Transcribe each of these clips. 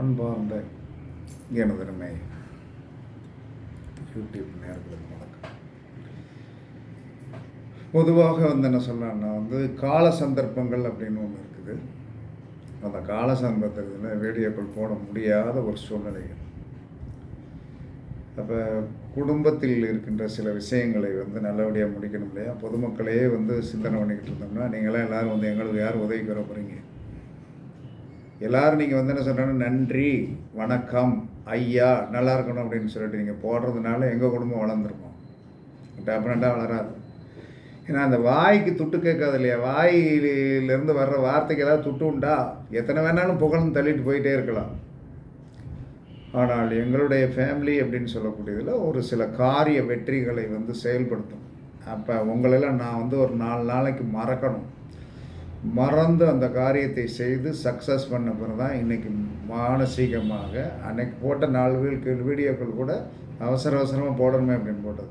அன்பார்ந்த எனதருமை யூடியூப் நேர்களுக்கு வணக்கம். பொதுவாக வந்து என்ன சொல்லலாம்னா வந்து கால சந்தர்ப்பங்கள் அப்படின்னு ஒன்று இருக்குது. அந்த கால சந்தர்ப்பத்தில் வீடியோக்கள் போட முடியாத ஒரு சூழ்நிலைகள். அப்போ குடும்பத்தில் இருக்கின்ற சில விஷயங்களை வந்து நல்லபடியாக முடிக்கணும் இல்லையா? பொதுமக்களையே வந்து சிந்தனை பண்ணிக்கிட்டு இருந்தோம்னா நீங்களாம் எல்லோரும் வந்து எங்களுக்கு யார் உதவி பெற போகிறீங்க எல்லாரும் நீங்கள் வந்து என்ன சொல்கிறேன்னா நன்றி வணக்கம் ஐயா நல்லா இருக்கணும் அப்படின்னு சொல்லிட்டு நீங்கள் போடுறதுனால எங்கள் குடும்பம் வளர்ந்துருக்கும். டெஃபினட்டாக வளராது. ஏன்னா அந்த வாய்க்கு துட்டு கேட்காது இல்லையா? வாயிலிருந்து வர்ற வார்த்தைக்கு ஏதாவது துட்டு உண்டா? எத்தனை வேணாலும் புகழ்ந்து தள்ளிட்டு போயிட்டே இருக்கலாம். ஆனால் எங்களுடைய ஃபேமிலி அப்படின்னு சொல்லக்கூடியதில் ஒரு சில காரிய வெற்றிகளை வந்து செயல்படுத்தும். அப்போ உங்களெல்லாம் நான் வந்து ஒரு நாலு நாளைக்கு மறக்கணும். மறந்து அந்த காரியத்தை செய்து சக்ஸஸ் பண்ண பிறகு தான் இன்றைக்கி மானசீகமாக அன்னைக்கு போட்ட நாலு வீடு வீடியோக்கள் கூட அவசர அவசரமாக போடணுமே அப்படின்னு போட்டது.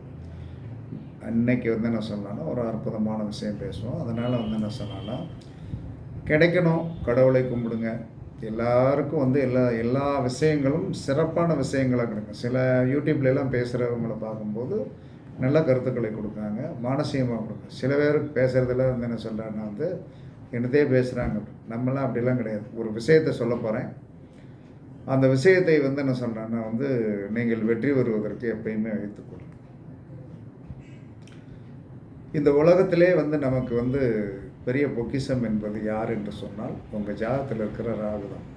அன்னைக்கு வந்து என்ன சொன்னாலும் ஒரு அற்புதமான விஷயம் பேசுவோம். அதனால் வந்து என்ன சொன்னாலும் கிடைக்கணும் கடவுளை கும்பிடுங்க. எல்லாருக்கும் வந்து எல்லா எல்லா விஷயங்களும் சிறப்பான விஷயங்களாக கிடைக்கும். சில யூடியூப்லலாம் பேசுகிறவங்களை பேசுகிறவங்கள பார்க்கும்போது நல்ல கருத்துக்களை கொடுக்குறாங்க மானசீகமாக கொடுக்கும் சில பேர் பேசுகிறதுல வந்து என்ன சொல்கிறாங்கன்னா வந்து என்னதே பேசுகிறாங்க நம்மலாம் அப்படிலாம் கிடையாது. ஒரு விஷயத்தை சொல்ல போகிறேன் அந்த விஷயத்தை வந்து என்ன சொல்கிறேன்னா வந்து நீங்கள் வெற்றி வருவதற்கு எப்பயுமே வைத்துக்கொள்ளும் இந்த உலகத்திலே வந்து நமக்கு வந்து பெரிய பொக்கிஷம் என்பது யார் என்று சொன்னால் உங்கள் ஜாதகத்தில் இருக்கிற ராகு தான்.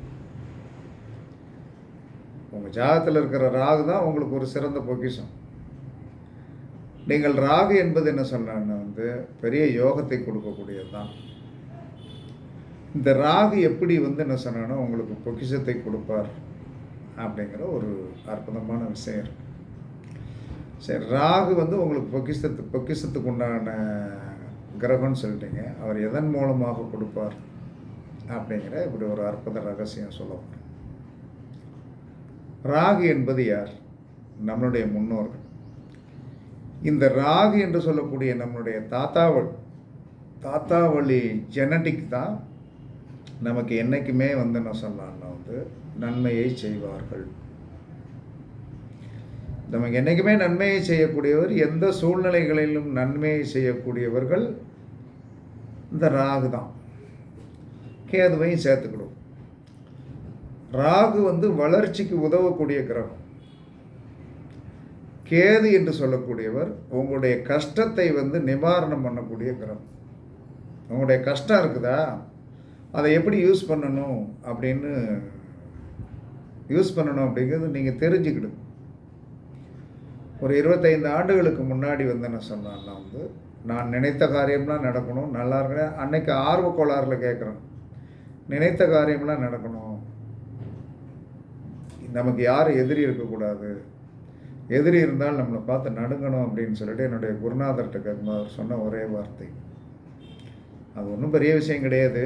உங்கள் ஜாதகத்தில் இருக்கிற ராகு தான் உங்களுக்கு ஒரு சிறந்த பொக்கிஷம். நீங்கள் ராகு என்பது என்ன சொன்னான்னா வந்து பெரிய யோகத்தை கொடுக்கக்கூடியது தான் இந்த ராகு எப்படி வந்து என்ன சொன்னான்னா உங்களுக்கு பொக்கிஷத்தை கொடுப்பார் அப்படிங்கிற ஒரு அற்புதமான விஷயம் இருக்குது சரி ராகு வந்து உங்களுக்கு பொக்கிஷத்து பொக்கிஷத்துக்கு உண்டான கிரகம்னு சொல்லிட்டீங்க. அவர் எதன் மூலமாக கொடுப்பார் அப்படிங்கிற இப்படி ஒரு அற்புத ரகசியம் சொல்ல ராகு என்பது யார்? நம்மளுடைய முன்னோர்கள். இந்த ராகு என்று சொல்லக்கூடிய நம்மளுடைய தாத்தாவள் தாத்தாவழி ஜெனட்டிக் தான் நமக்கு என்றைக்குமே வந்து என்ன சொன்னான்னா வந்து நன்மையை செய்வார்கள். நமக்கு என்றைக்குமே நன்மையை செய்யக்கூடியவர் எந்த சூழ்நிலைகளிலும் நன்மையை செய்யக்கூடியவர்கள் இந்த ராகு தான். கேதுவையும் சேர்த்துக்கிடும் ராகு வந்து வளர்ச்சிக்கு உதவக்கூடிய கிரகம். கேது என்று சொல்லக்கூடியவர் உங்களுடைய கஷ்டத்தை வந்து நிவாரணம் பண்ணக்கூடிய கிரகம். உங்களுடைய கஷ்டம் இருக்குதா? அதை எப்படி யூஸ் பண்ணணும் அப்படின்னு யூஸ் பண்ணணும் அப்படிங்கிறது நீங்கள் தெரிஞ்சுக்கிடுங்க. ஒரு இருபத்தைந்து ஆண்டுகளுக்கு முன்னாடி வந்து என்ன சொன்னான்னா வந்து நான் நினைத்த காரியம்லாம் நடக்கணும் நல்லா இருக்கணும் அன்னைக்கு ஆர்வ கோளாறில் கேட்குறேன் நினைத்த காரியம்லாம் நடக்கணும். நமக்கு யாரும் எதிரி இருக்கக்கூடாது எதிரி இருந்தால் நம்மளை பார்த்து நடுங்கணும் அப்படின்னு சொல்லிட்டு என்னுடைய குருநாதர்கிட்ட கேட்கும்போது அவர் சொன்ன ஒரே வார்த்தை. அது ஒன்றும் பெரிய விஷயம் கிடையாது.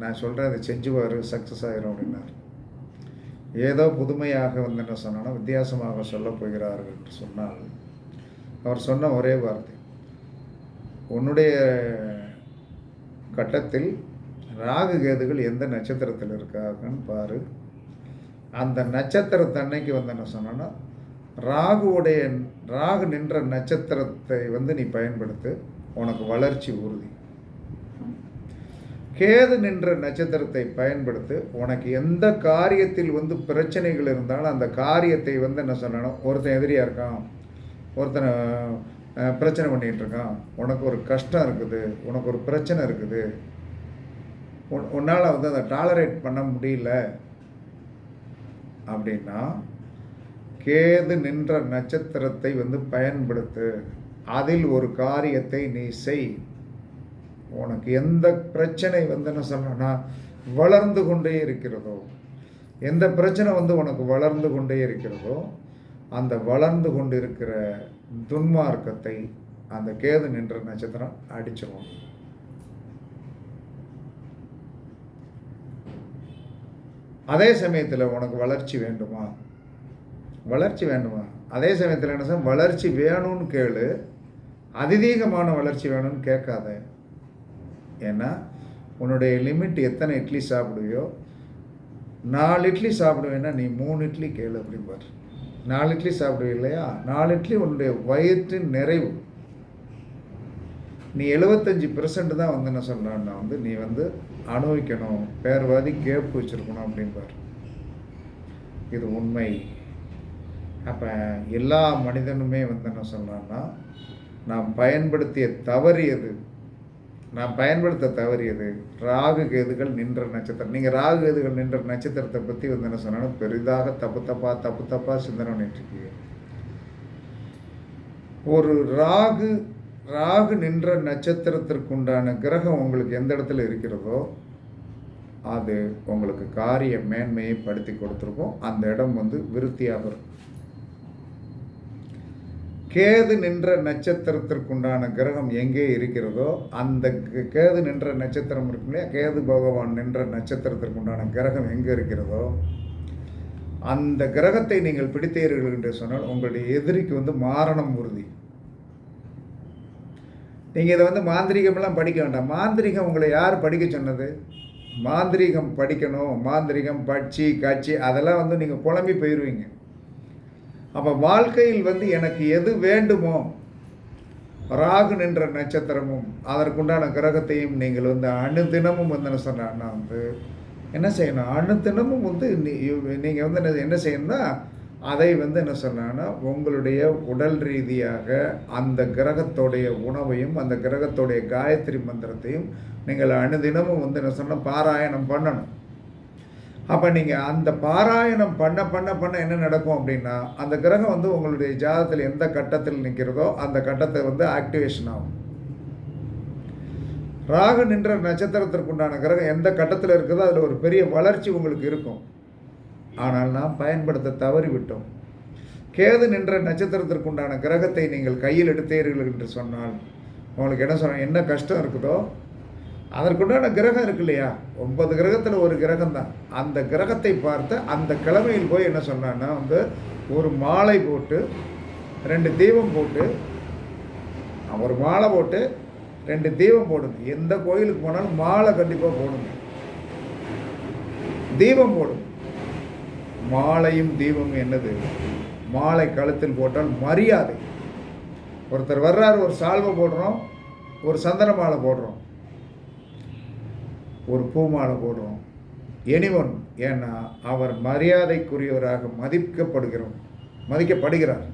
நான் சொல்கிறேன் அதை செஞ்சுவார் சக்ஸஸ் ஆகிரும் அப்படின்னார். ஏதோ புதுமையாக வந்து என்ன சொன்னால் வித்தியாசமாக சொல்ல போகிறார்கள் என்று சொன்னால் அவர் சொன்ன ஒரே வார்த்தை. உன்னுடைய கட்டத்தில் ராகு கேதுகள் எந்த நட்சத்திரத்தில் இருக்காங்கன்னு பாரு. அந்த நட்சத்திரத்தன்னைக்கு வந்து என்ன சொன்னோன்னா ராகுவுடைய ராகு நின்ற நட்சத்திரத்தை வந்து நீ பயன்படுத்து உனக்கு வளர்ச்சி உறுதி. கேது நின்ற நட்சத்திரத்தை பயன்படுத்து உனக்கு எந்த காரியத்தில் வந்து பிரச்சனைகள் இருந்தாலும் அந்த காரியத்தை வந்து என்ன சொல்லணும்? ஒருத்தன் எதிரியாக இருக்கான். ஒருத்தனை பிரச்சனை பண்ணிகிட்டு இருக்கான். உனக்கு ஒரு கஷ்டம் இருக்குது. உனக்கு ஒரு பிரச்சனை இருக்குது. உன் உன்னால் வந்து அதை டாலரேட் பண்ண முடியல. அப்படின்னா கேது நின்ற நட்சத்திரத்தை வந்து பயன்படுத்து. அதில் ஒரு காரியத்தை நீ செய். உனக்கு எந்த பிரச்சனை வந்து என்ன சொல்லணும்னா வளர்ந்து கொண்டே இருக்கிறதோ எந்த பிரச்சனை வந்து உனக்கு வளர்ந்து கொண்டே இருக்கிறதோ அந்த வளர்ந்து கொண்டு இருக்கிற துன்மார்க்கத்தை அந்த கேது நின்ற நட்சத்திரம் அடிச்சிடும் அதே சமயத்தில் உனக்கு வளர்ச்சி வேண்டுமா? வளர்ச்சி வேண்டுமா? அதே சமயத்தில் என்ன சார் வளர்ச்சி வேணும்னு கேளு அதிதீகமான வளர்ச்சி வேணும்னு கேட்காத. ஏன்னா உன்னுடைய லிமிட் எத்தனை இட்லி சாப்பிடுவியோ நாலு இட்லி சாப்பிடுவேன்னா நீ மூணு இட்லி கேளு அப்படிம்பார். நாலு இட்லி சாப்பிடுவே இல்லையா? நாலு இட்லி உன்னுடைய வயிற்றின் நிறைவு. நீ எழுபத்தஞ்சி பெர்சன்ட் தான் வந்து என்ன சொல்கிறான்னா வந்து நீ வந்து அனுபவிக்கணும் பேர்வாதி கேப் வச்சுருக்கணும் அப்படின்பார் இது உண்மை. அப்போ எல்லா மனிதனுமே வந்து என்ன சொல்கிறான்னா நாம் பயன்படுத்திய தவறியது நான் பயன்படுத்த தவறியது. ராகு கேதுகள் நின்ற நட்சத்திரம். நீங்கள் ராகு கேதுகள் நின்ற நட்சத்திரத்தை பற்றி வந்து என்ன சொன்னாலும் பெரிதாக தப்பு தப்பாக தப்பு தப்பாக சிந்தனை பண்ணிட்டுருக்கீங்க ஒரு ராகு ராகு நின்ற நட்சத்திரத்திற்குண்டான கிரகம் உங்களுக்கு எந்த இடத்துல இருக்கிறதோ அது உங்களுக்கு காரிய மேன்மையை படுத்தி கொடுத்துருக்கும். அந்த இடம் வந்து விருத்தியாக இருக்கும். கேது நின்ற நட்சத்திரத்திற்குண்டான கிரகம் எங்கே இருக்கிறதோ அந்த கேது நின்ற நட்சத்திரம் இருக்கும் இல்லையா? கேது பகவான் நின்ற நட்சத்திரத்திற்குண்டான கிரகம் எங்கே இருக்கிறதோ அந்த கிரகத்தை நீங்கள் பிடித்தீர்கள் என்று சொன்னால் உங்களுடைய எதிரிக்கு வந்து மாரணம் உறுதி. நீங்கள் இதை வந்து மாந்திரிகமெல்லாம் படிக்க வேண்டாம். மாந்திரிகம் உங்களை யார் படிக்க சொன்னது? மாந்திரிகம் படிக்கணும். மாந்திரிகம் பட்சி காட்சி அதெல்லாம் வந்து நீங்கள் குழம்பி போயிடுவீங்க அப்போ வாழ்க்கையில் வந்து எனக்கு எது வேண்டுமோ ராகு நின்ற நட்சத்திரமும் அதற்குண்டான கிரகத்தையும் நீங்கள் வந்து அணுதினமும் வந்து என்ன வந்து என்ன செய்யணும்? அணுதினமும் வந்து நீங்கள் வந்து என்ன செய்யணும்னா அதை வந்து என்ன சொன்னாங்கன்னா உங்களுடைய உடல் ரீதியாக அந்த கிரகத்தோடைய உணவையும் அந்த கிரகத்தோடைய காயத்ரி மந்திரத்தையும் நீங்கள் அணுதினமும் வந்து என்ன சொன்னால் பாராயணம் பண்ணணும். அப்போ நீங்கள் அந்த பாராயணம் பண்ண பண்ண பண்ண என்ன நடக்கும் அப்படின்னா அந்த கிரகம் வந்து உங்களுடைய ஜாதத்தில் எந்த கட்டத்தில் நிற்கிறதோ அந்த கட்டத்தை வந்து ஆக்டிவேஷன் ஆகும். ராகு நின்ற நட்சத்திரத்திற்குண்டான கிரகம் எந்த கட்டத்தில் இருக்குதோ அதில் ஒரு பெரிய வளர்ச்சி உங்களுக்கு இருக்கும். ஆனால் நாம் பயன்படுத்த தவறிவிட்டோம். கேது நின்ற நட்சத்திரத்திற்குண்டான கிரகத்தை நீங்கள் கையில் எடுத்தீர்கள் என்று சொன்னால் உங்களுக்கு என்ன சொன்ன என்ன கஷ்டம் இருக்குதோ அதற்குண்டான கிரகம் இருக்கு இல்லையா? ஒன்பது கிரகத்தில் ஒரு கிரகம் தான் அந்த கிரகத்தை பார்த்து அந்த கிழமையில் போய் என்ன சொன்னான்னா வந்து ஒரு மாலை போட்டு ரெண்டு தீபம் போட்டு ஒரு மாலை போட்டு ரெண்டு தீபம் போடுங்க. எந்த கோயிலுக்கு போனாலும் மாலை கண்டிப்பாக போடுங்க. தீபம் போடும். மாலையும் தீபமும் என்னது? மாலை கழுத்தில் போட்டால் மரியாதை. ஒருத்தர் வர்றாரு ஒரு சால்வை போடுறோம் ஒரு சந்தன மாலை போடுறோம். ஒரு பூமாலை போடுவோம். எனிவன் ஏன்னா அவர் மரியாதைக்குரியவராக மதிக்கப்படுகிறோம். மதிக்கப்படுகிறார்.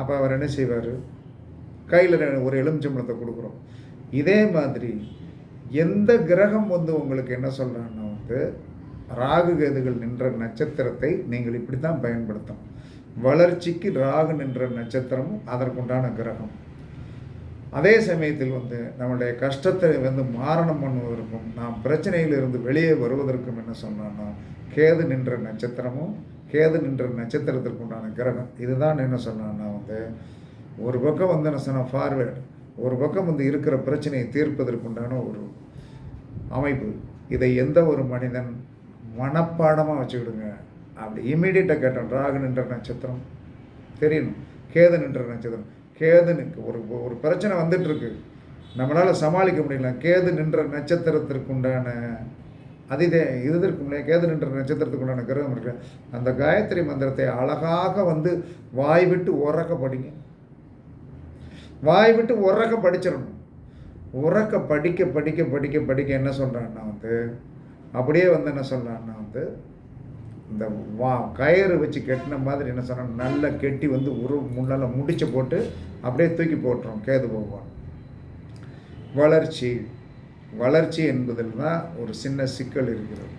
அப்போ அவர் என்ன செய்வார்? கையில் ஒரு எலுமிச்சம்பளத்தை கொடுக்குறோம். இதே மாதிரி எந்த கிரகம் வந்து உங்களுக்கு என்ன சொல்கிறான்னா வந்து ராகு கேதுகள் நின்ற நட்சத்திரத்தை நீங்கள் இப்படி தான் பயன்படுத்தணும். வளர்ச்சிக்கு ராகு நின்ற நட்சத்திரமும் அதற்குண்டான கிரகம். அதே சமயத்தில் வந்து நம்மளுடைய கஷ்டத்தை வந்து மாரணம் பண்ணுவதற்கும் நாம் பிரச்சனையிலிருந்து வெளியே வருவதற்கும் என்ன சொன்னோன்னா கேது நின்ற நட்சத்திரமும் கேது நின்ற நட்சத்திரத்திற்கு உண்டான கிரகம். இதுதான் என்ன சொன்னான்னா வந்து ஒரு பக்கம் வந்து என்ன சொன்னால் ஃபார்வேர்டு ஒரு பக்கம் வந்து இருக்கிற பிரச்சனையை தீர்ப்பதற்குண்டான ஒரு அமைப்பு. இதை எந்த ஒரு மனிதன் மனப்பாடமாக வச்சுக்கிடுங்க. அப்படி இமீடியட்டாக கேட்டோம் ராகு நின்ற நட்சத்திரம். தெரியணும். கேது நின்ற நட்சத்திரம். கேதுனுக்கு ஒரு ஒரு பிரச்சனை வந்துட்டுருக்கு. நம்மளால் சமாளிக்க முடியல. கேது நின்ற நட்சத்திரத்திற்குண்டான அதிதே இதற்கு முன்னே கேது நின்ற நட்சத்திரத்துக்கு உண்டான கிரகம் இருக்கு. அந்த காயத்ரி மந்திரத்தை அழகாக வந்து வாய் விட்டு உறக்க படிங்க. வாய் விட்டு உறக்க படிச்சிடணும். உறக்க படிக்க படிக்க படிக்க படிக்க என்ன சொல்கிறான்னா வந்து அப்படியே வந்து என்ன சொல்கிறான்னா வந்து இந்த வா கயிறு வச்சு கெட்டின மாதிரி என்ன சொன்னால் நல்லா கெட்டி வந்து உரு முன்னால் முடிச்சு போட்டு அப்படியே தூக்கி போட்டுரும் கேது பகவான். வளர்ச்சி வளர்ச்சி என்பதில் தான் ஒரு சின்ன சிக்கல் இருக்கிறது.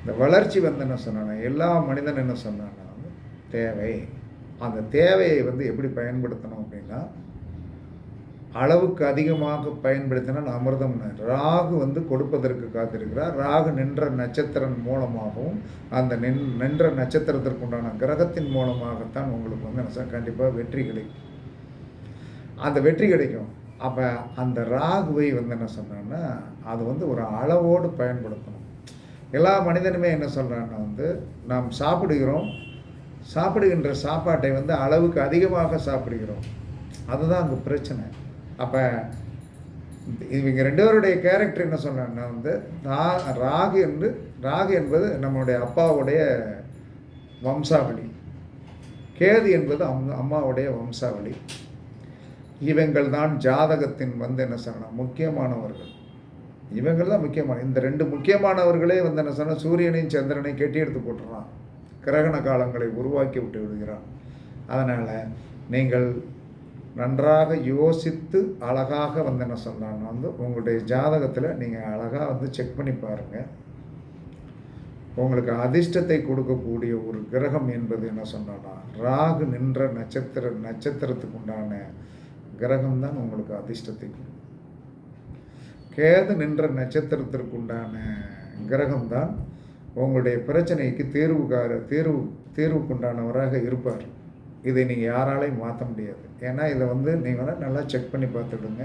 இந்த வளர்ச்சி வந்து என்ன சொன்னான்னா எல்லா மனிதன் என்ன சொன்னான்னா தேவை. அந்த தேவையை வந்து எப்படி பயன்படுத்தணும் அப்படின்னா அளவுக்கு அதிகமாக பயன்படுத்தினால் அமிர்தம் ராகு வந்து கொடுப்பதற்கு காத்திருக்கிறார். ராகு நின்ற நட்சத்திரம் மூலமாகவும் அந்த நின் நின்ற நட்சத்திரத்திற்கு உண்டான கிரகத்தின் மூலமாகத்தான் உங்களுக்கு வந்து என்ன கண்டிப்பாக வெற்றி கிடைக்கும். அந்த வெற்றி கிடைக்கும். அப்போ அந்த ராகுவை வந்து என்ன சொல்கிறேன்னா அது வந்து ஒரு அளவோடு பயன்படுத்தணும். எல்லா மனிதனுமே என்ன சொல்கிறான்னா வந்து நாம் சாப்பிடுகிறோம் சாப்பிடுகின்ற சாப்பாட்டை வந்து அளவுக்கு அதிகமாக சாப்பிடுகிறோம். அதுதான் அங்கே பிரச்சனை. அப்போ இவங்க ரெண்டு பேருடைய கேரக்டர் என்ன சொன்னாங்கன்னா வந்து ரா- ராகு என்று ராகு என்பது நம்மளுடைய அப்பாவுடைய வம்சாவளி. கேது என்பது அம் அம்மாவுடைய வம்சாவளி. இவங்கள் தான் ஜாதகத்தின் வந்து என்ன சொல்லணும் முக்கியமானவர்கள். இவங்கள் தான் முக்கியமான இந்த ரெண்டு முக்கியமானவர்களே வந்து என்ன சொன்னால் சூரியனையும் சந்திரனையும் கெட்டி எடுத்து போட்டுறான். கிரகண காலங்களை உருவாக்கி விட்டு விடுகிறான். அதனால் நீங்கள் நன்றாக யோசித்து அழகாக வந்து என்ன சொன்னான்னா வந்து உங்களுடைய ஜாதகத்தில் நீங்கள் அழகாக வந்து செக் பண்ணி பாருங்கள் உங்களுக்கு அதிர்ஷ்டத்தை கொடுக்கக்கூடிய ஒரு கிரகம் என்பது என்ன சொன்னோன்னா ராகு நின்ற நட்சத்திர நட்சத்திரத்துக்கு உண்டான கிரகம் தான் உங்களுக்கு அதிர்ஷ்டத்தை கொடுக்கும். கேது நின்ற நட்சத்திரத்திற்கு உண்டான கிரகம் தான் உங்களுடைய பிரச்சனைக்கு தீர்வுக்கார தீர்வு தீர்வுக்குண்டானவராக இருப்பார். இதை நீங்கள் யாராலையும் மாற்ற முடியாது. ஏன்னா இதை வந்து நீங்கள் வந்து நல்லா செக் பண்ணி பார்த்துடுங்க.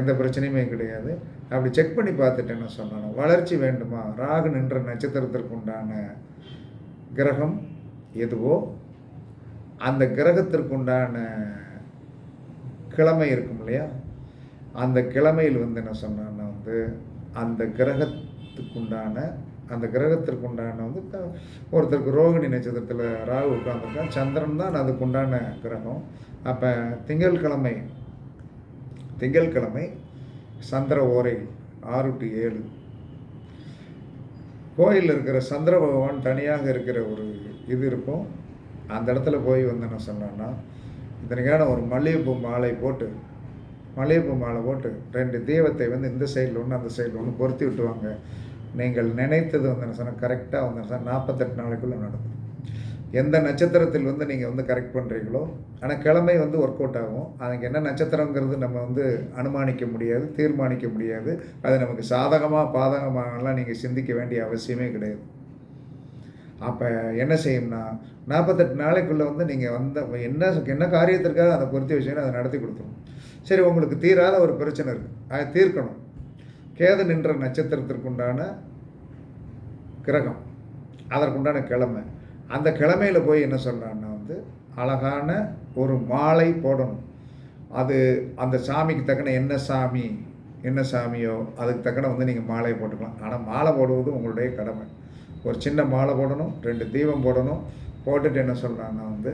எந்த பிரச்சனையுமே கிடையாது. அப்படி செக் பண்ணி பார்த்துட்டு என்ன சொன்னாலும் வளர்ச்சி வேண்டுமா? ராகு நின்ற நட்சத்திரத்திற்கு உண்டான கிரகம் எதுவோ அந்த கிரகத்திற்கு உண்டான கிழமை இருக்கும் இல்லையா? அந்த கிழமையில் வந்து என்ன சொன்னான்னா வந்து அந்த கிரகத்துக்குண்டான அந்த கிரகத்திற்கு உண்டான வந்து ஒருத்தருக்கு ரோகிணி நட்சத்திரத்தில் ராகு உட்காந்துருக்கான் சந்திரன் தான் அதுக்கு உண்டான கிரகம். அப்போ திங்கட்கிழமை திங்கட்கிழமை சந்திர ஓரை ஆறு டு ஏழு. கோயிலில் இருக்கிற சந்திர பகவான் தனியாக இருக்கிற ஒரு இது இருக்கும். அந்த இடத்துல போய் வந்து என்ன சொன்னான்னா இத்தனைக்கான ஒரு மல்லிகைப்பூ மாலை போட்டு மல்லிகைப்பூ மாலை போட்டு ரெண்டு தீபத்தை வந்து இந்த சைடில் ஒன்று அந்த சைடில் ஒன்று பொருத்தி விட்டுவாங்க. நீங்கள் நினைத்தது வந்து சொன்னால் கரெக்டாக வந்து சார் நாற்பத்தெட்டு நாளைக்குள்ளே நடக்கும். எந்த நட்சத்திரத்தில் வந்து நீங்கள் வந்து கரெக்ட் பண்ணுறீங்களோ ஆனால் கிழமை வந்து ஒர்க் அவுட் ஆகும். அதுக்கு என்ன நட்சத்திரங்கிறது நம்ம வந்து அனுமானிக்க முடியாது தீர்மானிக்க முடியாது. அது நமக்கு சாதகமாக பாதகமாகலாம் நீங்கள் சிந்திக்க வேண்டிய அவசியமே கிடையாது. அப்போ என்ன செய்யும்னா நாற்பத்தெட்டு நாளைக்குள்ளே வந்து நீங்கள் வந்த என்ன என்ன காரியத்திற்காக அதை பொருத்தி வச்சீங்கன்னா அதை நடத்தி கொடுத்துரும். சரி உங்களுக்கு தீராத ஒரு பிரச்சனை இருக்குது அதை தீர்க்கணும். கேது நின்ற நட்சத்திரத்திற்குண்டான கிரகம். அதற்குண்டான கிழமை. அந்த கிழமையில் போய் என்ன சொல்கிறான்னா வந்து அழகான ஒரு மாலை போடணும். அது அந்த சாமிக்கு தக்கன என்ன சாமி என்ன சாமியோ அதுக்கு தக்கன வந்து நீங்கள் மாலையை போட்டுக்கலாம். ஆனால் மாலை போடுவது உங்களுடைய கடமை. ஒரு சின்ன மாலை போடணும் ரெண்டு தீபம் போடணும். போட்டுட்டு என்ன சொல்கிறாங்கன்னா வந்து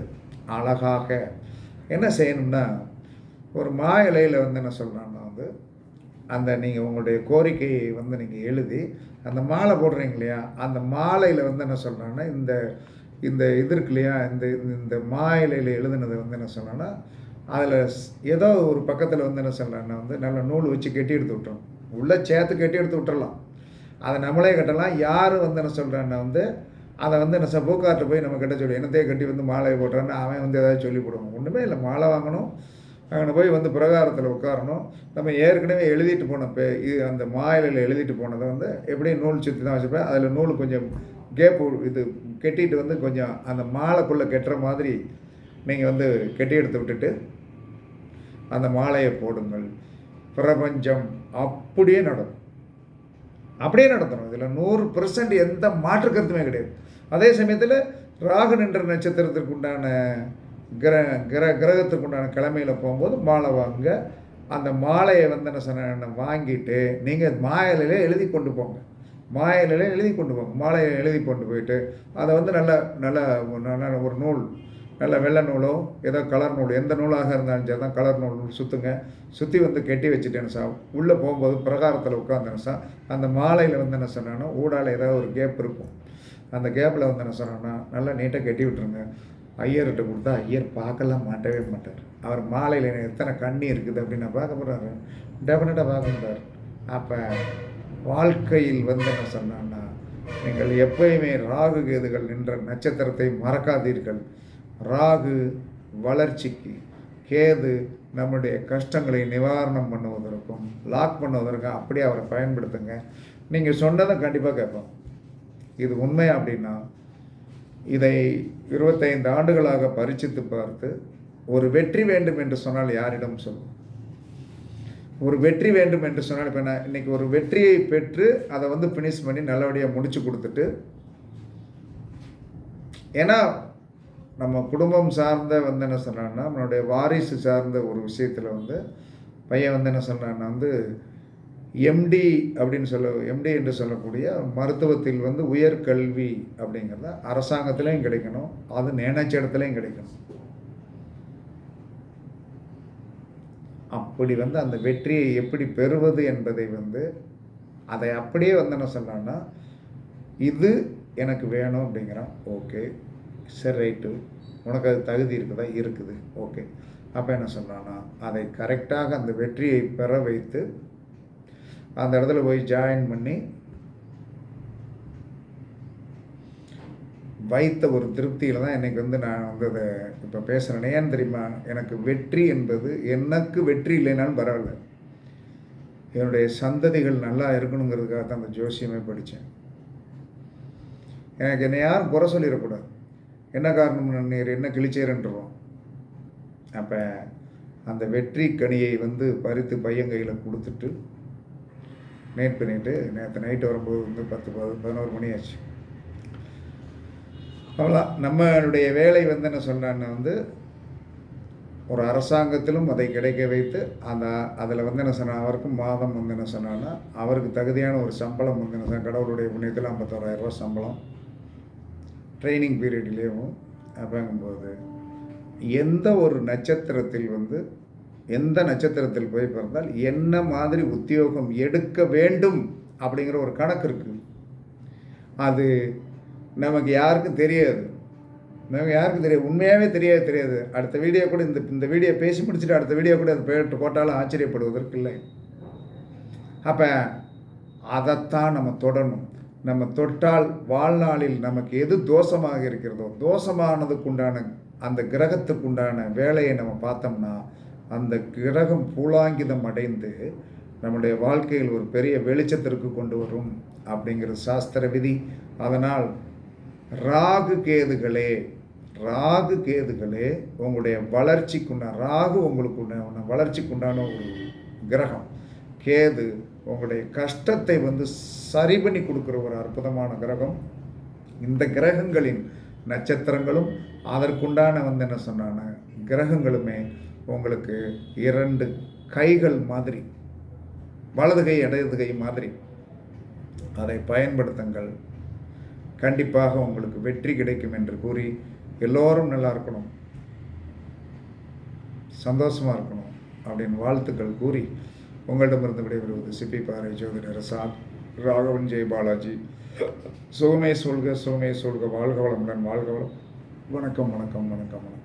அழகாக என்ன செய்யணும்னா ஒரு மா இலையில் வந்து என்ன சொல்கிறான்னா வந்து அந்த நீங்கள் உங்களுடைய கோரிக்கையை வந்து நீங்கள் எழுதி அந்த மாலை போடுறீங்க இல்லையா? அந்த மாலையில் வந்து என்ன சொல்கிறேன்னா இந்த இந்த இது இருக்கு இல்லையா? இந்த இந்த மா இலையில் வந்து என்ன சொன்னேன்னா அதில் ஏதோ ஒரு பக்கத்தில் வந்து என்ன சொல்கிறேன்னா வந்து நல்ல நூல் வச்சு கட்டி எடுத்து விட்டுரும் உள்ளே சேர்த்து கட்டி எடுத்து விட்டுறலாம். அதை நம்மளே கட்டலாம். யார் வந்து என்ன சொல்கிறான்னா வந்து அதை வந்து என்ன சொல் போய் நம்ம கிட்ட சொல்லி என்னத்தையே கட்டி வந்து மாலையை போட்டுறான்னு அவன் வந்து ஏதாவது சொல்லி போடுவான் ஒன்றுமே இல்லை. மாலை வாங்கணும். அங்கே போய் வந்து பிரகாரத்தில் உட்காரணும். நம்ம ஏற்கனவே எழுதிட்டு போன பே இது அந்த மாயிலையில் எழுதிட்டு போனதை வந்து எப்படியும் நூல் சுற்றி தான் வச்சுருப்பேன் அதில் நூல் கொஞ்சம் கேப்பு இது கெட்டிட்டு வந்து கொஞ்சம் அந்த மாலைக்குள்ளே கெட்டுற மாதிரி நீங்கள் வந்து கெட்டி எடுத்து விட்டுட்டு அந்த மாலையை போடுங்கள். பிரபஞ்சம் அப்படியே நடக்கும். அப்படியே நடத்தணும். இதில் நூறு பர்சன்ட் எந்த மாற்று கருத்துமே கிடையாது. அதே சமயத்தில் ராகு நின்ற நட்சத்திரத்திற்கு உண்டான கிர கிர கிரகத்துக்கு உண்டான கிழமையில் போகும்போது மாலை வாங்க அந்த மாலையை வந்து என்ன சொன்ன வாங்கிட்டு நீங்கள் மாயிலே எழுதி கொண்டு போங்க. மாயிலே எழுதி கொண்டு போங்க. மாலையை எழுதி கொண்டு போயிட்டு அதை வந்து நல்ல நல்ல நல்ல ஒரு நூல் நல்ல வெள்ளை நூலோ ஏதோ கலர் நூல் எந்த நூலாக இருந்தாலும் சரி தான் கலர் நூல் சுற்றுங்க சுற்றி வந்து கெட்டி வச்சுட்டேன்னு சார் உள்ளே போகும்போது பிரகாரத்தில் உட்காந்தேன்னு சார் அந்த மாலையில் வந்து என்ன சொன்னான்னா ஊடால ஏதாவது ஒரு கேப் இருக்கும். அந்த கேப்பில் வந்து என்ன சொன்னான்னா நல்லா நீட்டாக கட்டி விட்டுருங்க. ஐயர்கிட்ட கொடுத்தா ஐயர் பார்க்கலாம் மாட்டவே மாட்டார். அவர் மாலையில் எனக்கு எத்தனை கண்ணி இருக்குது அப்படின்னு நான் பார்க்க போகிறாரு டெஃபினட்டாக பார்க்க மாட்டார் அப்போ வாழ்க்கையில் வந்து என்ன சொன்னான்னா நீங்கள் எப்பயுமே ராகு கேதுகள் நின்ற நட்சத்திரத்தை மறக்காதீர்கள். ராகு வளர்ச்சிக்கு கேது நம்முடைய கஷ்டங்களை நிவாரணம் பண்ணுவதற்கும் லாக் பண்ணுவதற்கும் அப்படியே அவரை பயன்படுத்துங்க. நீங்கள் சொன்னதை கண்டிப்பாக கேட்போம். இது உண்மை அப்படின்னா இதை இருபத்தைந்து ஆண்டுகளாக பரிச்சித்து பார்த்து ஒரு வெற்றி வேண்டும் என்று சொன்னால் யாரிடம் சொல்லும் ஒரு வெற்றி வேண்டும் என்று சொன்னால் இப்போ நான் இன்றைக்கி ஒரு வெற்றியை பெற்று அதை வந்து ஃபினிஷ் பண்ணி நல்லபடியாக முடிச்சு கொடுத்துட்டு ஏன்னா நம்ம குடும்பம் சார்ந்த வந்து என்ன சொன்னான்னா நம்மளுடைய வாரிசு சார்ந்த ஒரு விஷயத்தில் வந்து பையன் வந்து என்ன சொன்னான்னா வந்து எம்டி அப்படின்னு சொல்ல எம்டி என்று சொல்லக்கூடிய மருத்துவத்தில் வந்து உயர்கல்வி அப்படிங்கிறத அரசாங்கத்திலையும் கிடைக்கணும் அது நினைச்ச இடத்துலையும் கிடைக்கணும். அப்படி வந்து அந்த வெற்றியை எப்படி பெறுவது என்பதை வந்து அதை அப்படியே வந்து என்ன சொன்னான்னா இது எனக்கு வேணும் அப்படிங்கிறான். ஓகே. சரி ரைட்டு. உனக்கு அது தகுதி இருக்குதா? இருக்குது. ஓகே. அப்போ என்ன சொன்னான்னா அதை கரெக்டாக அந்த வெற்றியை பெற வைத்து அந்த இடத்துல போய் ஜாயின் பண்ணி வைத்த ஒரு திருப்தியில் தான் எனக்கு வந்து நான் வந்து அதை இப்போ பேசுகிறேன் ஏன் தெரியுமா? எனக்கு வெற்றி என்பது எனக்கு வெற்றி இல்லைனாலும் பரவாயில்ல. என்னுடைய சந்ததிகள் நல்லா இருக்கணுங்கிறதுக்காக தான் அந்த ஜோசியமே படித்தேன். எனக்கு என்னை யாரும் குறை சொல்லிடக்கூடாது. என்ன காரணம் நீர்? என்ன கிழிச்சேருன்றோம். அப்போ அந்த வெற்றி கனியை வந்து பறித்து பையன் கையில் கொடுத்துட்டு நைட் பண்ணிட்டு நேற்று நைட்டு வரும்போது வந்து பத்து பது பதினோரு மணி ஆச்சு. அவ்வளோதான் நம்மளுடைய வேலை வந்து என்ன சொன்னான்னு வந்து ஒரு அரசாங்கத்திலும் அதை கிடைக்க வைத்து அந்த அதில் வந்து என்ன சொன்னால் அவருக்கும் மாதம் வந்து என்ன சொன்னான்னா அவருக்கு தகுதியான ஒரு சம்பளம் வந்து என்ன சொன்ன கடவுளுடைய புண்ணியத்தில் ஐம்பத்தோராயிரரூவா சம்பளம். ட்ரைனிங் பீரியட்லேயும் அப்படிங்கும்போது எந்த ஒரு நட்சத்திரத்தில் வந்து எந்த நட்சத்திரத்தில் போய் பிறந்தால் என்ன மாதிரி உத்தியோகம் எடுக்க வேண்டும் அப்படிங்கிற ஒரு கணக்கு இருக்குது அது நமக்கு யாருக்கும் தெரியாது. நமக்கு யாருக்கும் தெரியாது. உண்மையாகவே தெரியாது தெரியாது. அடுத்த வீடியோ கூட இந்த இந்த வீடியோ பேசி முடிச்சுட்டு அடுத்த வீடியோ கூட அது போயிட்டு போட்டாலும் ஆச்சரியப்படுவதற்கு இல்லை. அப்போ அதைத்தான் நம்ம தொடரணும் நம்ம தொட்டால் வாழ்நாளில் நமக்கு எது தோஷமாக இருக்கிறதோ தோஷமானதுக்குண்டான அந்த கிரகத்துக்குண்டான வேலையை நம்ம பார்த்தோம்னா அந்த கிரகம் பூலாங்கிதம் அடைந்து நம்முடைய வாழ்க்கையில் ஒரு பெரிய வெளிச்சத்திற்கு கொண்டு வரும் அப்படிங்கிற சாஸ்திர விதி. அதனால் ராகு கேதுகளே ராகு கேதுகளே உங்களுடைய வளர்ச்சிக்குண்டான ராகு உங்களுக்கு உண்டான வளர்ச்சிக்குண்டான ஒரு கிரகம். கேது உங்களுடைய கஷ்டத்தை வந்து சரி பண்ணி கொடுக்குற ஒரு அற்புதமான கிரகம். இந்த கிரகங்களின் நட்சத்திரங்களும் அதற்குண்டான வந்து என்ன சொன்னான கிரகங்களுமே உங்களுக்கு இரண்டு கைகள் மாதிரி வலது கை இடது கை மாதிரி. அதை பயன்படுத்துங்கள். கண்டிப்பாக உங்களுக்கு வெற்றி கிடைக்கும் என்று கூறி எல்லோரும் நல்லா இருக்கணும். சந்தோஷமாக இருக்கணும் அப்படின்னு வாழ்த்துக்கள் கூறி உங்களிடமிருந்து விடைபெறுவது சிப்பி பாறை ஜோதிடர் ரசாத் ராகவன் ஜெய் பாலாஜி. சுகமே சொல்க சுகமே சொல்க வாழ்க வளமுடன் வாழ்க வளம். வணக்கம் வணக்கம் வணக்கம் வணக்கம்.